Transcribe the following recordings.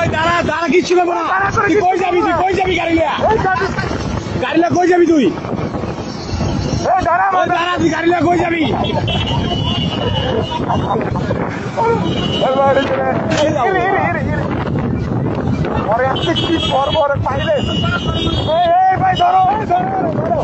ওই দাঁড়া দাঁড়া কিচ্ছু নেব না তুই কই যাবি তুই? কই যাবি গাড়ি লিয়া? গাড়ি লিয়া কই যাবি তুই? ওই দাঁড়া তুই গাড়ি লিয়া কই যাবি। পরে আসছে কি পর পরে পাইলে এই এই ভাই ধরো ধরো ধরো।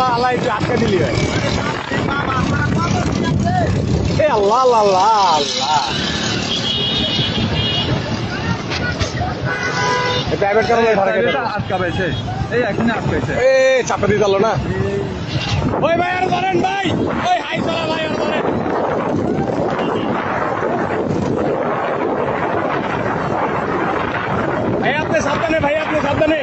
গাড়ি আল্লাহ একটু আটকে দিলি এ আল্লাহ আল্লাহ আল্লাহ আল্লাহ। প্রাইভেট কারণে আটকাবেছে এই এখনই আটকাইছে। এ চাপে দিয়ে চালো না। ওই ভাই আর ধরেন ভাই। ওই হাই চলা ভাই আর ধরেন। ভাই আপনি সাবধানে ভাই আপনি সাবধানে।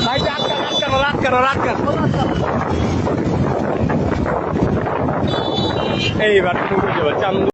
ভাই রাত কেন রাত